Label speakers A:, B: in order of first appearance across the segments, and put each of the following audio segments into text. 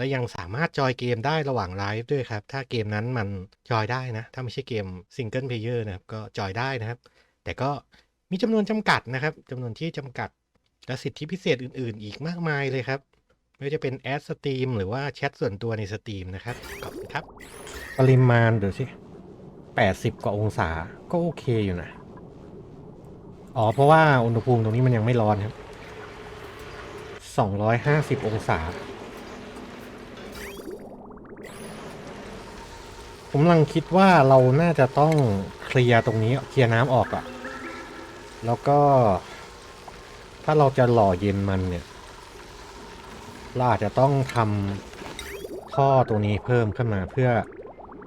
A: และยังสามารถจอยเกมได้ระหว่างไลฟ์ด้วยครับ ถ้าเกมนั้นมันจอยได้นะ ถ้าไม่ใช่เกมซิงเกิลเพลเยอร์นะครับ ก็จอยได้นะครับ แต่ก็มีจำนวนจำกัดนะครับจำนวนที่จำกัด และสิทธิพิเศษอื่น ๆ อีกมากมายเลยครับไม่ว่าจะเป็นแอดสตรีมหรือว่าแชทส่วนตัวในสตรีมนะครับ ขอบคุณครับ ปริมาณเดี๋ยวสิแปดสิบกว่าองศาก็โอเคอยู่นะ อ๋อ เพราะว่าอุณหภูมิตรงนี้มันยังไม่ร้อนครับสองร้อยห้าสิบองศา ผมกำลังคิดว่าเราน่าจะต้องเคลียร์ตรงนี้เคลียร์น้ำออกอะแล้วก็ ถ้าเราจะหล่อเย็นมันเนี่ยเราอาจจะต้องทำท่อตรงนี้เพิ่มขึ้นมาเพื่อ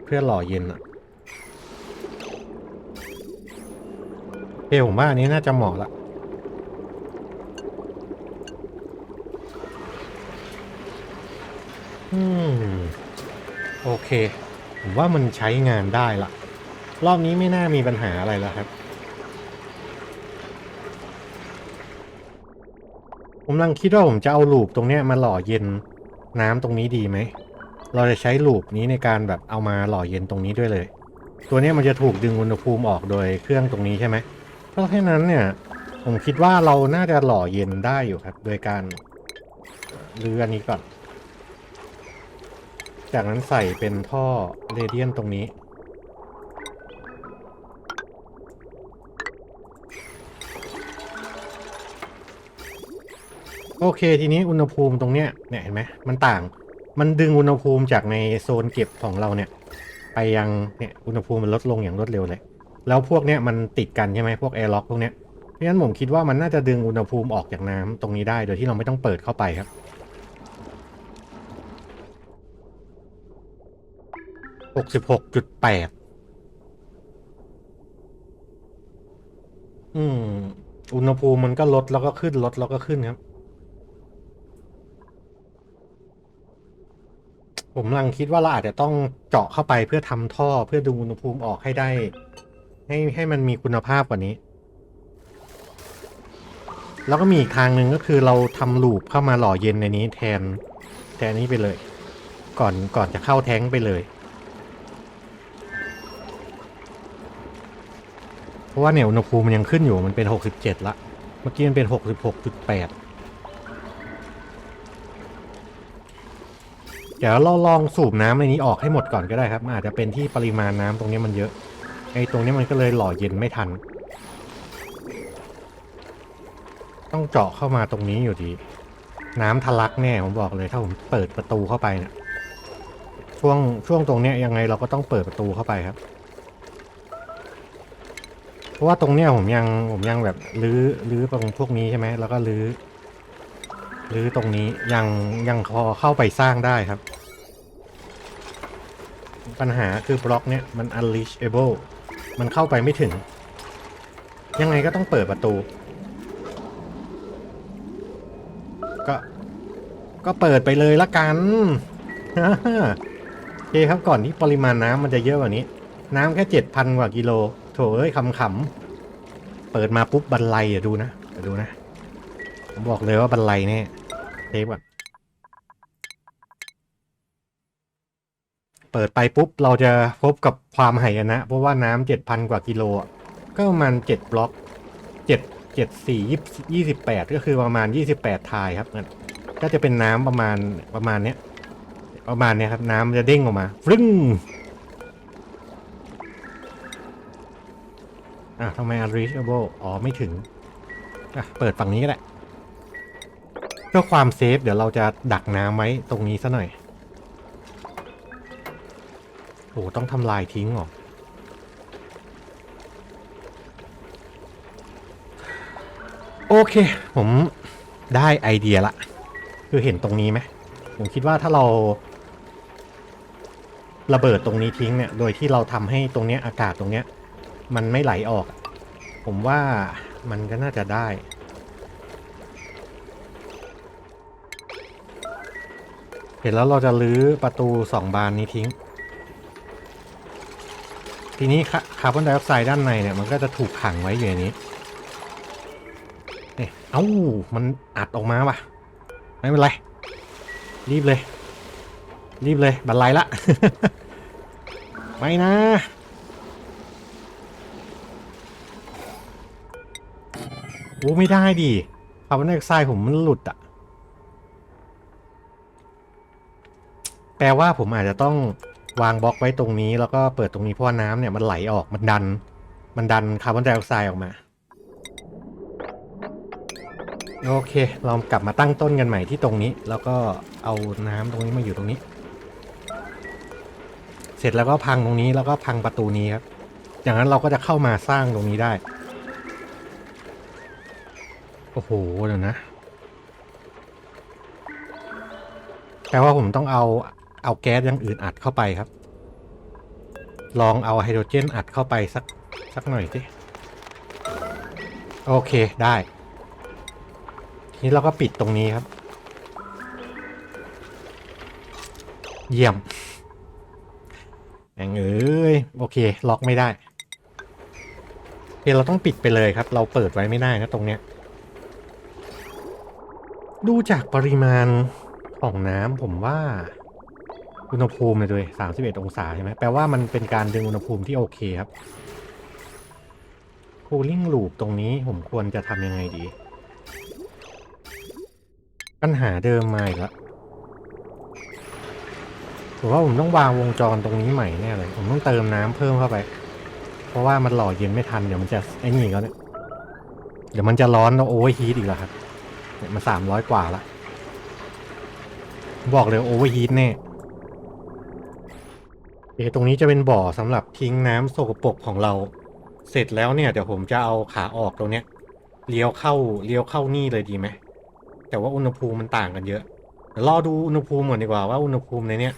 A: เพื่อหล่อเย็นอะโอเคผมว่าอันนี้น่าจะเหมาะละอืม โอเค ผมว่ามันใช้งานได้ละรอบนี้ไม่น่ามีปัญหาอะไรแล้วครับ ผมกำลังคิดว่าผมจะเอาลูปตรงเนี้ยมาหล่อเย็นน้ำตรงนี้ดีไหม เราจะใช้ลูปนี้ในการแบบเอามาหล่อเย็นตรงนี้ด้วยเลย ตัวเนี้ยมันจะถูกดึงอุณหภูมิออกโดยเครื่องตรงนี้ใช่ไหม เพราะฉะนั้นเนี่ยผมคิดว่าเราน่าจะหล่อเย็นได้อยู่ครับ โดยการเรืออันนี้ก่อน จากนั้นใส่เป็นท่อเรเดียนตรงนี้ โอเคทีนี้อุณหภูมิตรงเนี้ยเนี่ยเห็นไหมมันต่าง มันดึงอุณหภูมิจากในโซนเก็บของเราเนี่ย ไปยังเนี่ยอุณหภูมิมันลดลงอย่างรวดเร็วเลย แล้วพวกเนี้ยมันติดกันใช่ไหมพวกแอร์ล็อกพวกเนี้ยเพราะฉะนั้นผมคิดว่ามันน่าจะดึงอุณหภูมิออกจากน้ำตรงนี้ได้โดยที่เราไม่ต้องเปิดเข้าไปครับ หกสิบหกจุดแปดอืม อุณหภูมิมันก็ลดแล้วก็ขึ้นลดแล้วก็ขึ้นครับ ผมกำลังคิดว่าเราอาจจะต้องเจาะเข้าไปเพื่อทำท่อเพื่อดึงอุณหภูมิออกให้ได้ ให้ให้มันมีคุณภาพกว่านี้ แล้วก็มีอีกทางหนึ่งก็คือเราทำลูปเข้ามาหล่อเย็นในนี้แทน แทนนี้ไปเลย ก่อนก่อนจะเข้าแท้งไปเลย เพราะว่าเนี่ยอุณหภูมิมันยังขึ้นอยู่มันเป็น 67 ละ เมื่อกี้มันเป็น 66.8 เดี๋ยวเราลองสูบน้ำในนี้ออกให้หมดก่อนก็ได้ครับมันอาจจะเป็นที่ปริมาณน้ำตรงนี้มันเยอะ ไอ้ตรงนี้มันก็เลยหล่อเย็นไม่ทัน ต้องเจาะเข้ามาตรงนี้อยู่ดี น้ำทะลักแน่ผมบอกเลยถ้าผมเปิดประตูเข้าไปเนี่ยช่วงช่วงตรงเนี้ยยังไงเราก็ต้องเปิดประตูเข้าไปครับ ราะว่าตรงเนี้ยผมยังผมยังแบบรื้อรื้อตรงพวกนี้ใช่ไหมแล้วก็รื้อรื้อตรงนี้ยังยังพอเข้าไปสร้างได้ครับ ปัญหาคือบล็อกเนี้ยมัน unreachable มันเข้าไปไม่ถึง ยังไงก็ต้องเปิดประตู ก็ก็เปิดไปเลยละกันโอเคครับก่อนที่ปริมาณน้ำมันจะเยอะกว่านี้ น้ำแค่เจ็ดพันกว่ากิโล โถเอ้ยคำขำๆเปิดมาปุ๊บบันไลอะดูนะเดี๋ยวดูนะ ผมบอกเลยว่าบันไลแน่เทปก่อนเปิดไปปุ๊บเราจะพบกับความหายนะ เพราะว่าน้ำเจ็ดพันกว่ากิโลอะก็ประมาณเจ็ดบล็อกเจ็ดเจ็ดสี่ยี่สิบแปดก็คือประมาณยี่สิบแปดทายครับนั่นก็จะเป็นน้ำประมาณประมาณเนี้ยประมาณเนี้ยครับ น้ำจะเด้งออกมาฟรึ้ง อะทำไม unreachable อ๋อ ไม่ถึง อะ เปิดฝั่งนี้ก็ได้ เพื่อความเซฟ เดี๋ยวเราจะดักน้ำไว้ตรงนี้ซะหน่อย โอ้ต้องทำลายทิ้งหรอ โอเค ผมได้ไอเดียละ คือเห็นตรงนี้ไหม ผมคิดว่าถ้าเราระเบิดตรงนี้ทิ้งเนี่ย โดยที่เราทำให้ตรงเนี้ยอากาศตรงเนี้ย มันไม่ไหลออก ผมว่ามันก็น่าจะได้ เห็นแล้วเราจะลื้อประตูสองบานนี้ทิ้ง ทีนี้คาร์บอนไดออกไซด์ด้านในเนี่ยมันก็จะถูกขังไว้อยู่ในนี้เนี่ยเอ้า มันอัดออกมาว่ะ ไม่เป็นไร รีบเลย รีบเลย บันไลละ ไม่นะ อ้ไม่ได้ดิคาร์บอนไดออกไซด์ผมมันหลุดอะแปลว่าผมอาจจะต้องวางบล็อกไว้ตรงนี้ แล้วก็เปิดตรงนี้เพราะน้ำเนี่ยมันไหลออกมันดัน มันดันคาร์บอนไดออกไซด์ออกมา โอเค เรากลับมาตั้งต้นกันใหม่ที่ตรงนี้ แล้วก็เอาน้ำตรงนี้มาอยู่ตรงนี้ เสร็จแล้วก็พังตรงนี้แล้วก็พังประตูนี้ครับอย่างนั้นเราก็จะเข้ามาสร้างตรงนี้ได้ โอ้โห เดี๋ยวนะ แปลว่าผมต้องเอาเอาแก๊สอย่างอื่นอัดเข้าไปครับ ลองเอาไฮโดรเจนอัดเข้าไปสักสักหน่อยสิ โอเคได้ ทีนี้เราก็ปิดตรงนี้ครับ เยี่ยมแองเอ้ยโอเค ล็อกไม่ได้โอเคเราต้องปิดไปเลยครับ เราเปิดไว้ไม่ได้นะตรงเนี้ย ดูจากปริมาณของน้ำผมว่า อุณหภูมิเลยด้วย31องศาใช่ไหมแปลว่ามันเป็นการดึงอุณหภูมิที่โอเคครับ cooling loop ตรงนี้ผมควรจะทำยังไงดี ปัญหาเดิมมาอีกแล้วผมว่าผมต้องวางวงจรตรงนี้ใหม่แน่เลย ผมต้องเติมน้ำเพิ่มเข้าไป เพราะว่ามันหล่อเย็นไม่ทัน เดี๋ยวมันจะไอ้นี่กแล้วเนี่ยเดี๋ยวมันจะร้อนแล้วโอเวอร์ฮีทอีกแล้วครับ เนี่ยมาสามร้อยกว่าละ บอกเลยโอเวอร์ฮีทแน่เอตรงนี้จะเป็นบ่อสำหรับทิ้งน้ำโสกปรกของเรา เสร็จแล้วเนี่ยเดี๋ยวผมจะเอาขาออกตรงเนี้ยเลี้ยวเข้าเลี้ยวเข้านี่เลยดีไหม แต่ว่าอุณหภูมิมันต่างกันเยอะเดี๋ยวรอดูอุณหภูมิก่อนดีกว่าว่าอุณหภูมิในเนี้ย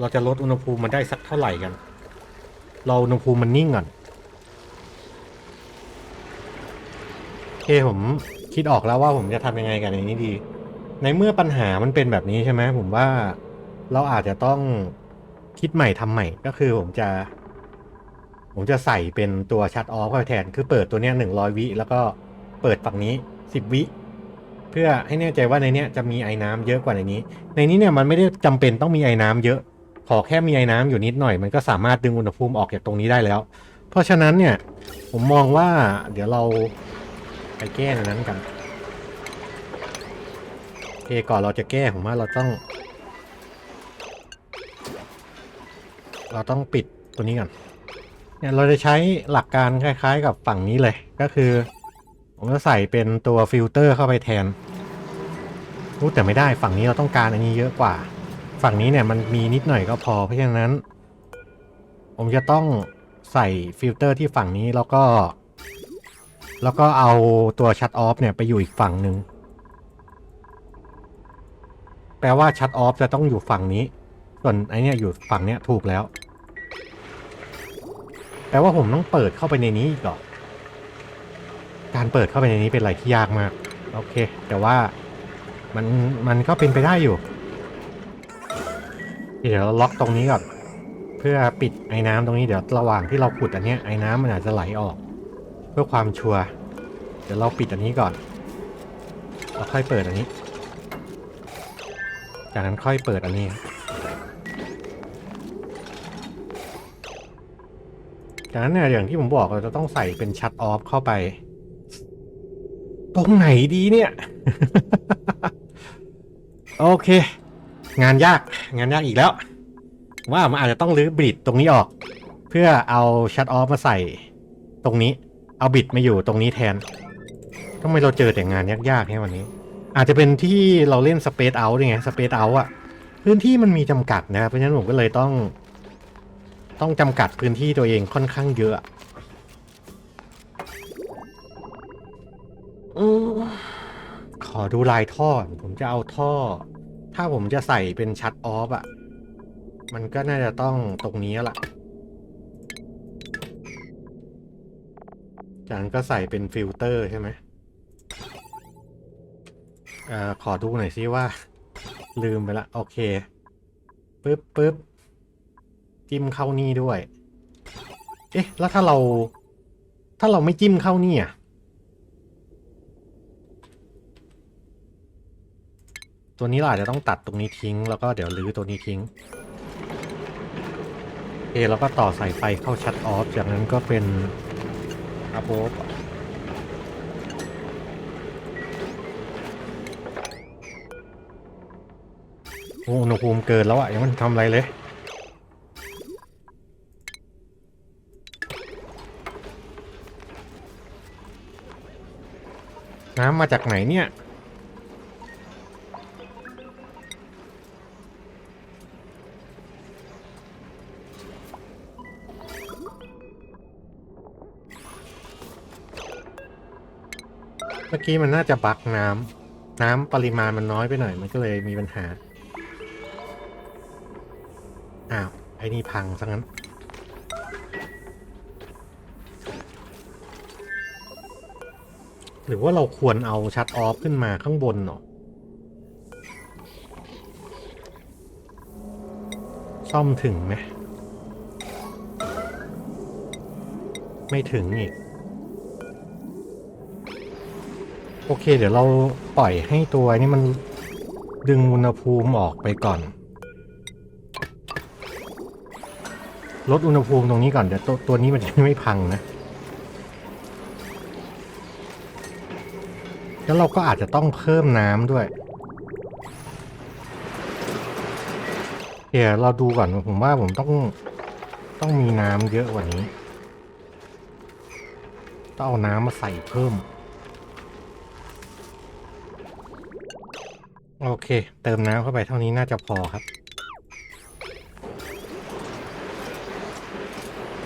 A: เราจะลดอุณหภูมิมันได้สักเท่าไหร่กัน เราอุณหภูมิมันนิ่งก่อนโอเคผม คิดออกแล้วว่าผมจะทำยังไงกันในนี้ดี ในเมื่อปัญหามันเป็นแบบนี้ใช่ไหมผมว่าเราอาจจะต้องคิดใหม่ทำใหม่ก็คือผมจะ ผมจะใส่เป็นตัวชัดออฟเข้าไปแทน คือเปิดตัวเนี้ยหนึ่งร้อยวิแล้วก็เปิดฝั่งนี้สิบวิเพื่อให้แน่ใจว่าในเนี้ยจะมีไอ้น้ำเยอะกว่าในนี้ ในนี้เนี่ยมันไม่ได้จำเป็นต้องมีไอ้น้ำเยอะ ขอแค่มีไอ้น้ำอยู่นิดหน่อย มันก็สามารถดึงอุณหภูมิออกจากตรงนี้ได้แล้ว เพราะฉะนั้นเนี่ยผมมองว่าเดี๋ยวเรา ไปแก้ในนั้นกันโอเคก่อนเราจะแก้ผมว่าเราต้อง เราต้องปิดตัวนี้ก่อนเนี่ยเราจะใช้หลักการคล้าย ๆ กับฝั่งนี้เลยก็คือ ผมจะใส่เป็นตัวฟิลเตอร์เข้าไปแทนรู้แต่ไม่ได้ฝั่งนี้เราต้องการอันนี้เยอะกว่า ฝั่งนี้เนี่ยมันมีนิดหน่อยก็พอ เพราะฉะนั้น ผมจะต้องใส่ฟิลเตอร์ที่ฝั่งนี้แล้วก็ แล้วก็เอาตัวชัดออฟเนี่ยไปอยู่อีกฝั่งหนึ่ง แปลว่าชัดออฟจะต้องอยู่ฝั่งนี้ ส่วนไอเนี่ยอยู่ฝั่งเนี้ยถูกแล้ว แปลว่าผมต้องเปิดเข้าไปในนี้อีกเหรอ การเปิดเข้าไปในนี้เป็นอะไรที่ยากมาก โอเค แต่ว่ามันมันก็เป็นไปได้อยู่ เดี๋ยวเราล็อกตรงนี้ก่อน เพื่อปิดไอ้น้ำตรงนี้เดี๋ยวระหว่างที่เราขุดอันเนี้ยไอ้น้ำมันอาจจะไหลออก พื่อความชัวร์เดี๋ยวเราปิดอันนี้ก่อนแล้วค่อยเปิดอันนี้ จากนั้นค่อยเปิดอันนี้ จากนั้นเนี่ยอย่างที่ผมบอกเราจะต้องใส่เป็นชัดออฟเข้าไป ตรงไหนดีเนี่ย โอเค งานยากงานยากอีกแล้ว ว่ามันอาจจะต้องรื้อบิดตรงนี้ออก เพื่อเอาชัดออฟมาใส่ตรงนี้ เอาบิดมาอยู่ตรงนี้แทนทำไมเราเจอแต่งานยากๆแค่วันนี้ อาจจะเป็นที่เราเล่นสเปซเอาไงสเปซเอาอะพื้นที่มันมีจำกัดนะครับเพราะฉะนั้นผมก็เลยต้อง ต้องจำกัดพื้นที่ตัวเองค่อนข้างเยอะอขอดูลายท่อ ผมจะเอาท่อ ถ้าผมจะใส่เป็นชัดออฟอะมันก็น่าจะต้องตรงนี้แหละ จากนั้นก็ใส่เป็นฟิลเตอร์ใช่ไหมอ่าขอดูหน่อยซิว่า ลืมไปละ โอเคปึ๊บปึ๊บจิ้มเข้านี่ด้วย เอ๊ะ แล้วถ้าเรา ถ้าเราไม่จิ้มเข้านี่อะ ตัวนี้เราอาจจะต้องตัดตรงนี้ทิ้ง แล้วก็เดี๋ยวรื้อตัวนี้ทิ้งโอเคแล้วก็ต่อสายไฟเข้าชัดออฟ จากนั้นก็เป็น อัพโบโอ้อุณหภูมิเกินแล้วอะยังไมันทำอะไรเลย น้ำมาจากไหนเนี่ย อกี้มันน่าจะบักน้ำน้ำปริมาณมันน้อยไปหน่อย มันก็เลยมีปัญหา อ้าว ไอ้นี่พังซะงั้น หรือว่าเราควรเอาชัดออฟขึ้นมาข้างบนเนาะซ่อมถึงไหม ไม่ถึงอีก โอเค เดี๋ยวเราปล่อยให้ตัวนี้มันดึงอุณหภูมิออกไปก่อน ลดอุณหภูมิตรงนี้ก่อน เดี๋ยวตัวตัวนี้มันจะไม่พังนะ แล้วเราก็อาจจะต้องเพิ่มน้ำด้วยเดี๋ยวเราดูก่อนผมว่าผมต้องต้องมีน้ำเยอะกว่านี้ ต้องเอาน้ำมาใส่เพิ่ม โอเค เติมน้ำเข้าไปเท่านี้น่าจะพอครับ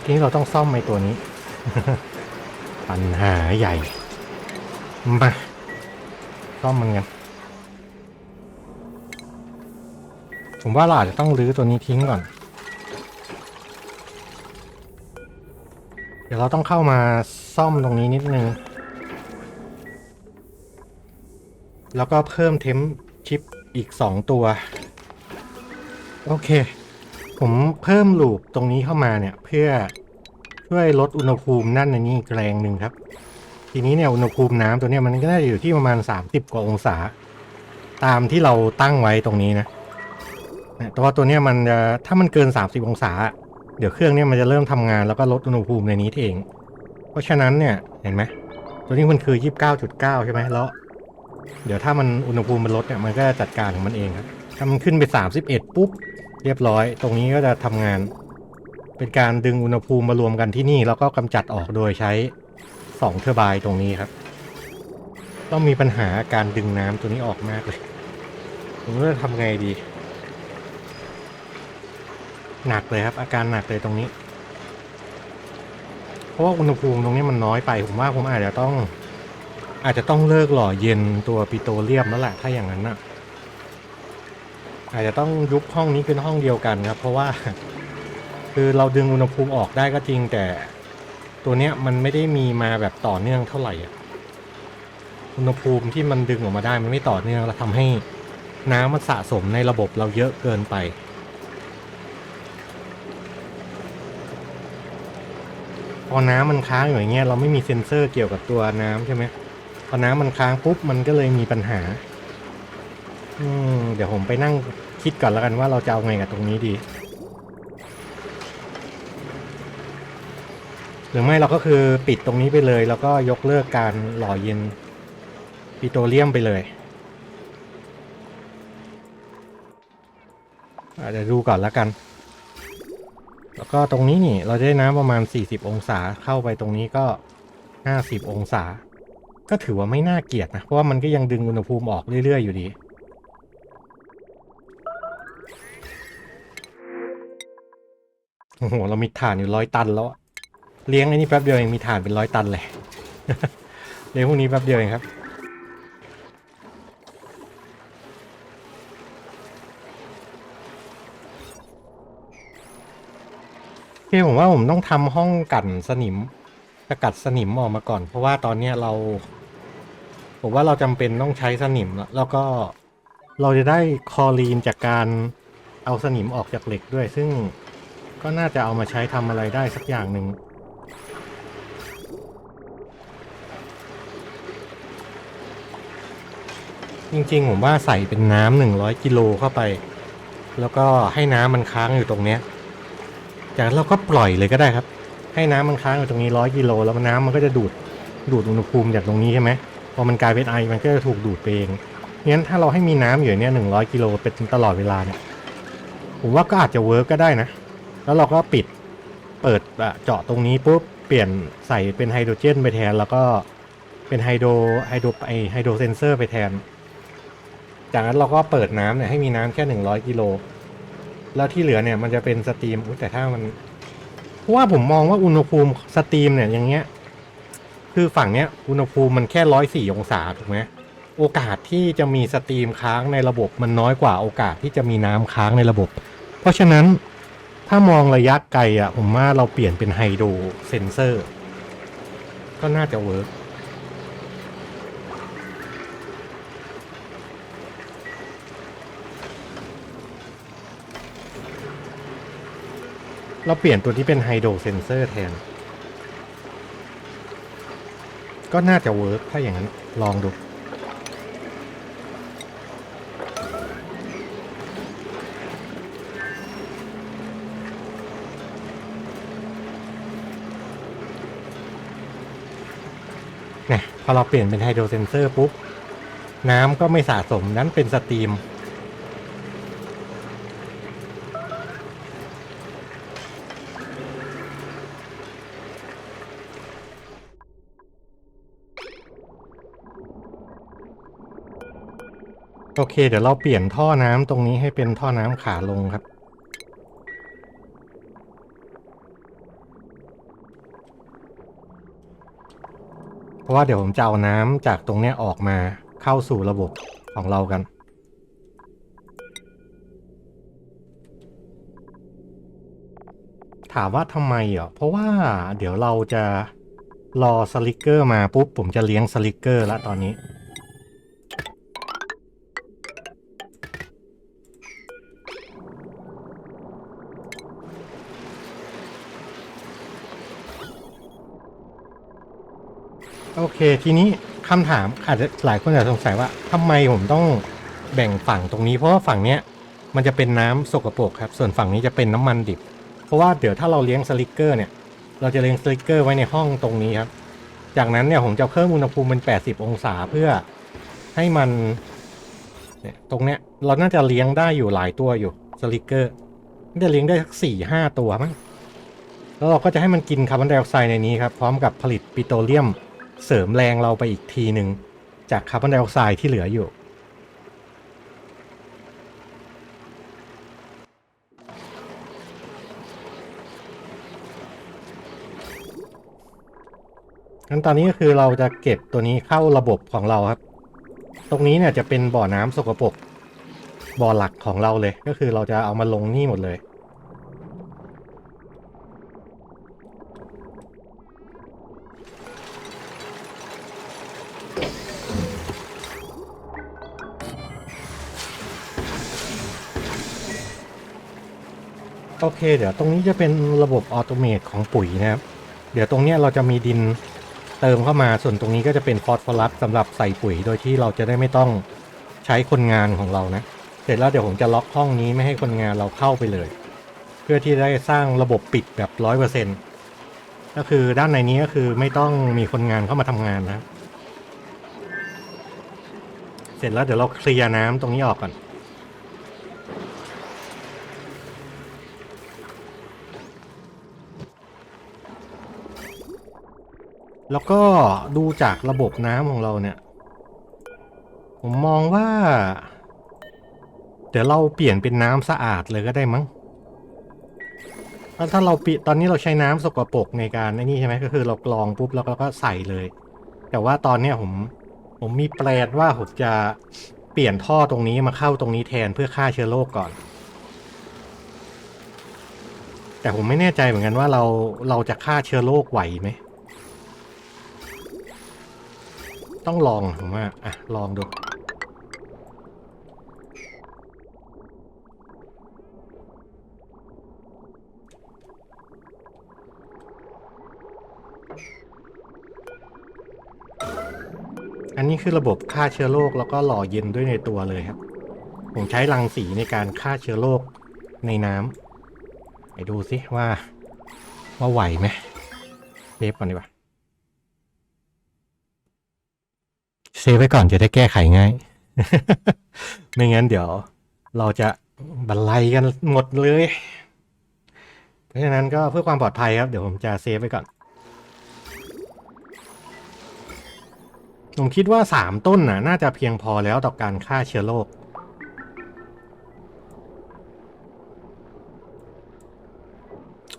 A: ทีนี้เราต้องซ่อมไอ้ตัวนี้ ปัญหาใหญ่ มา ซ่อมมันกัน ผมว่าเราอาจจะต้องรื้อตัวนี้ทิ้งก่อน เดี๋ยวเราต้องเข้ามาซ่อมตรงนี้นิดนึงแล้วก็เพิ่มเทม ชิปอีก 2 ตัว โอเค ผมเพิ่มลูปตรงนี้เข้ามาเนี่ยเพื่อช่วยลดอุณหภูมินั่นในนี่อีกแรงหนึ่งครับ ทีนี้เนี่ยอุณหภูมิน้ำตัวเนี้ยมันก็น่าจะอยู่ที่ประมาณ 30 กว่าองศา ตามที่เราตั้งไว้ตรงนี้นะแต่ว่าตัวเนี้ยมันจะถ้ามันเกิน 30 องศา เดี๋ยวเครื่องเนี่ยมันจะเริ่มทำงานแล้วก็ลดอุณหภูมิในนี้เอง เพราะฉะนั้นเนี่ยเห็นไหมตัวนี้มันคือ 29.9 ใช่ไหมแล้ว เดี๋ยวถ้ามันอุณหภูมิมันลดเนี่ยมันก็จะจัดการของมันเองครับ ถ้ามันขึ้นไป 31 ปุ๊บ เรียบร้อย ตรงนี้ก็จะทำงาน เป็นการดึงอุณหภูมิมารวมกันที่นี่ แล้วก็กำจัดออกโดยใช้2เทอร์ไบน์ตรงนี้ครับ ต้องมีปัญหาการดึงน้ำตัวนี้ออกมากเลยผมว่าจะทำไงดี หนักเลยครับ อาการหนักเลยตรงนี้ เพราะว่าอุณหภูมิตรงนี้มันน้อยไป ผมว่าผมอาจจะต้อง อาจจะต้องเลิกหล่อเย็นตัวปิโตรเลียมแล้วแหละถ้าอย่างนั้นน่ะอาจจะต้องยุบห้องนี้เป็นห้องเดียวกันครับ เพราะว่า คือเราดึงอุณหภูมิออกได้ก็จริงแต่ตัวเนี้ยมันไม่ได้มีมาแบบต่อเนื่องเท่าไหร่อะอุณหภูมิที่มันดึงออกมาได้มันไม่ต่อเนื่องแล้วทำให้น้ำมันสะสมในระบบเราเยอะเกินไป พอน้ำมันค้างอยู่อย่างเงี้ยเราไม่มีเซ็นเซอร์เกี่ยวกับตัวน้ำใช่ไหม พอน้ำมันค้างปุ๊บมันก็เลยมีปัญหา อืมเดี๋ยวผมไปนั่งคิดก่อนแล้วกันว่าเราจะเอาไงกับตรงนี้ดี หรือไม่เราก็คือปิดตรงนี้ไปเลย แล้วก็ยกเลิกการหล่อเย็นปิโตรเลียมไปเลยอาจจะเดี๋ยวดูก่อนแล้วกัน แล้วก็ตรงนี้นี่เราได้น้ำประมาณ 40 องศาเข้าไปตรงนี้ก็ 50 องศา ก็ถือว่าไม่น่าเกลียดนะ เพราะว่ามันก็ยังดึงอุณหภูมิออกเรื่อย ๆ อยู่ดีโอ้โห เรามีถ่านอยู่ร้อยตันแล้วเลี้ยงไอ้นี่แป๊บเดียวเองมีถ่านเป็นร้อยตันเลยเลี้ยงพวกนี้แป๊บเดียวเองครับโอเคผมว่าผมต้องทำห้องกันสนิม สกัดสนิมออกมาก่อน เพราะว่าตอนเนี้ยเรา ผมว่าเราจำเป็นต้องใช้สนิมแล้วแล้วก็เราจะได้คอรีนจากการเอาสนิมออกจากเหล็กด้วย ซึ่งก็น่าจะเอามาใช้ทำอะไรได้สักอย่างหนึ่ง จริงๆ ผมว่าใส่เป็นน้ำหนึ่งร้อยกิโลเข้าไป แล้วก็ให้น้ำมันค้างอยู่ตรงเนี้ย จากนั้นเราก็ปล่อยเลยก็ได้ครับ ให้น้ำมันค้างอยู่ตรงนี้ร้อยกิโลแล้วน้ำมันก็จะดูดดูดอุณหภูมิจากตรงนี้ใช่ไหมพอมันกลายเป็นไอมันก็จะถูกดูดไปเองงั้นถ้าเราให้มีน้ำอยู่เนี่ยหนึ่งร้อยกิโลเป็นตลอดเวลาเนี่ยผมว่าก็อาจจะเวิร์กก็ได้นะ แล้วเราก็ปิดเปิดเจาะตรงนี้ปุ๊บเปลี่ยนใส่เป็นไฮโดรเจนไปแทน แล้วก็เป็นไฮโดรไฮโดรไอไฮโดรเซนเซอร์ไปแทน จากนั้นเราก็เปิดน้ำเนี่ยให้มีน้ำแค่หนึ่งร้อยกิโลแล้วที่เหลือเนี่ยมันจะเป็นสตรีมแต่ถ้ามัน เพราะว่าผมมองว่าอุณหภูมิสตรีมเนี่ยอย่างเงี้ย คือฝั่งเนี้ยอุณหภูมิมันแค่ร้อยสี่องศาถูกไหมโอกาสที่จะมีสตรีมค้างในระบบมันน้อยกว่าโอกาสที่จะมีน้ำค้างในระบบ เพราะฉะนั้นถ้ามองระยะไกลอะผมว่าเราเปลี่ยนเป็นไฮโดรเซนเซอร์ ก็น่าจะเวิร์ก เราเปลี่ยนตัวที่เป็นไฮโดรเซนเซอร์แทน ก็น่าจะเวิร์กถ้าอย่างนั้น ลองดูนี่ยพอเราเปลี่ยนเป็นไฮโดรเซนเซอร์ปุ๊บ น้ำก็ไม่สะสมนั้นเป็นสตรีม อเค เดี๋ยวเราเปลี่ยนท่อน้ำตรงนี้ให้เป็นท่อน้ำขาลงครับ เพราะว่าเดี๋ยวผมจะเอาน้ำจากตรงนี้ออกมาเข้าสู่ระบบของเรากันถามว่าทำไมอะ เพราะว่าเดี๋ยวเราจะรอสลิกเกอร์มาปุ๊บ ผมจะเลี้ยงสลิกเกอร์ล้วตอนนี้ เค ทีนี้คำถามอาจจะหลายคนอาจจะสงสัยว่าทำไมผมต้องแบ่งฝั่งตรงนี้ เพราะว่าฝั่งเนี้ยมันจะเป็นน้ำสกปรกครับ ส่วนฝั่งนี้จะเป็นน้ำมันดิบ เพราะว่าเดี๋ยวถ้าเราเลี้ยงสลิกเกอร์เนี่ย เราจะเลี้ยงสลิกเกอร์ไว้ในห้องตรงนี้ครับ จากนั้นเนี่ยผมจะเพิ่มอุณหภูมิเป็น 80 องศาเพื่อให้มันเนี่ยตรงเนี้ยเราน่าจะเลี้ยงได้อยู่หลายตัวอยู่สลิกเกอร์น่าจะเลี้ยงได้สักสี่ห้าตัวมั้งแล้วเราก็จะให้มันกินคาร์บอนไดออกไซด์ในนี้ครับ พร้อมกับผลิตปิโตรเลียม เสริมแรงเราไปอีกทีหนึ่งจากคาร์บอนไดออกไซด์ที่เหลืออยู่ งั้นตอนนี้ก็คือเราจะเก็บตัวนี้เข้าระบบของเราครับ ตรงนี้เนี่ยจะเป็นบ่อน้ำสกปรกบ่อหลักของเราเลย ก็คือเราจะเอามาลงนี่หมดเลย โอเค เดี๋ยวตรงนี้จะเป็นระบบออโตเมตของปุ๋ยนะครับ เดี๋ยวตรงนี้เราจะมีดินเติมเข้ามาส่วนตรงนี้ก็จะเป็นฟอสฟอรัสสำหรับใส่ปุ๋ยโดยที่เราจะได้ไม่ต้องใช้คนงานของเรานะ เสร็จแล้วเดี๋ยวผมจะล็อกห้องนี้ไม่ให้คนงานเราเข้าไปเลย เพื่อที่ได้สร้างระบบปิดแบบร้อยเปอร์เซ็นก็คือด้านในนี้ก็คือไม่ต้องมีคนงานเข้ามาทำงานนะ เสร็จแล้วเดี๋ยวเราเคลียร์น้ำตรงนี้ออกก่อน แล้วก็ดูจากระบบน้ำของเราเนี่ย ผมมองว่า เดี๋ยวเราเปลี่ยนเป็นน้ำสะอาดเลยก็ได้มั้งเพราถ้าเราปิตอนนี้เราใช้น้ำสกปรกในการไอ้นี่ใช่ไหมก็คือเรากรองปุ๊บแล้วเราก็ใส่เลย แต่ว่าตอนเนี้ยผมผมมีแปลนว่าผมจะเปลี่ยนท่อตรงนี้มาเข้าตรงนี้แทนเพื่อฆ่าเชื้อโรคก่อน แต่ผมไม่แน่ใจเหมือนกันว่าเราเราจะฆ่าเชื้อโรคไหวไหม ต้องลองผมว่าอะลองดูอันนี้คือระบบฆ่าเชื้อโรคแล้วก็หล่อเย็นด้วยในตัวเลยครับ ผมใช้รังสีในการฆ่าเชื้อโรคในน้ำไปดูสิว่า ว่าไหวไหมเซฟก่อนดีกว่า เซฟไว้ก่อนจะได้แก้ไขง่าย ไม่งั้นเดี๋ยว เราจะบันไลกันหมดเลย เพราะฉะนั้นก็เพื่อความปลอดภัยครับ เดี๋ยวผมจะเซฟไว้ก่อน ผมคิดว่าสามต้นน่ะ น่าจะเพียงพอแล้วต่อการฆ่าเชื้อโรค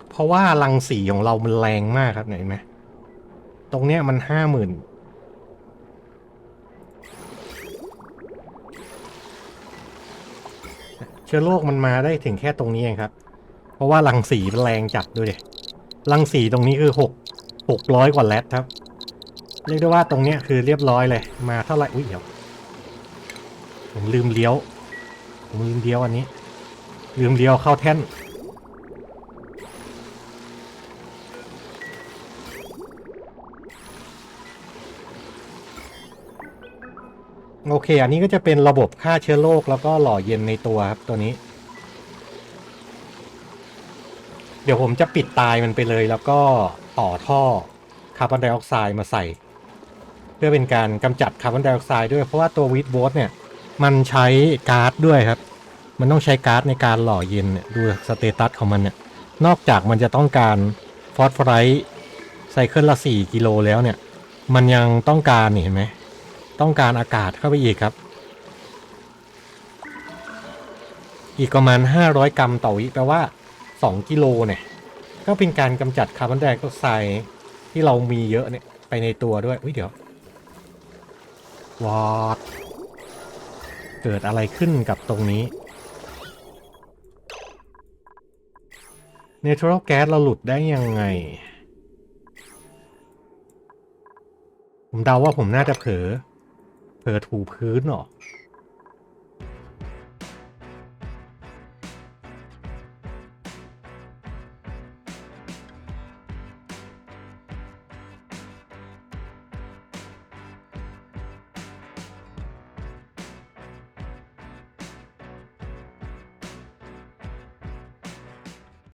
A: เพราะว่ารังสีของเรามันแรงมากครับเห็นไหมตรงเนี้ยมันห้าหมื่น เชื้อโรคมันมาได้ถึงแค่ตรงนี้เองครับ เพราะว่ารังสีมันแรงจัดด้วยเดิรังสีตรงนี้คือหกหกร้อยกว่าแรดครับ เรียกได้ว่าตรงเนี้ยคือเรียบร้อยเลย มาเท่าไหร่อุ้ยเดี๋ยวผมลืมเลี้ยว ผมลืมเลี้ยวอันนี้ ลืมเลี้ยวเข้าแท่น โอเค อันนี้ก็จะเป็นระบบฆ่าเชื้อโรคแล้วก็หล่อเย็นในตัวครับตัวนี้ เดี๋ยวผมจะปิดตายมันไปเลย แล้วก็ต่อท่อคาร์บอนไดออกไซด์มาใส่ เพื่อเป็นการกำจัดคาร์บอนไดออกไซด์ด้วยเพราะว่าตัววิดโวตเนี่ย มันใช้ก๊าซด้วยครับ มันต้องใช้ก๊าซในการหล่อเย็นดูสเตตัสของมันเนี่ยนอกจากมันจะต้องการฟอสฟอไรต์ไซเคิลละ 4 กิโลแล้วเนี่ย มันยังต้องการนี่เห็นไหม ต้องการอากาศเข้าไปอีกครับ อีกประมาณ 500 กรัมต่อวิแปลว่า 2 กิโลเนี่ย ก็เป็นการกำจัดคาร์บอนไดออกไซด์ที่เรามีเยอะเนี่ย ไปในตัวด้วยอุ้ยเดี๋ยววอดเกิดอะไรขึ้นกับตรงนี้เนเชอรัลแก๊สเราหลุดได้ยังไง ผมเดาว่าผมน่าจะเผลอ เผลอถูพื้นเหรอ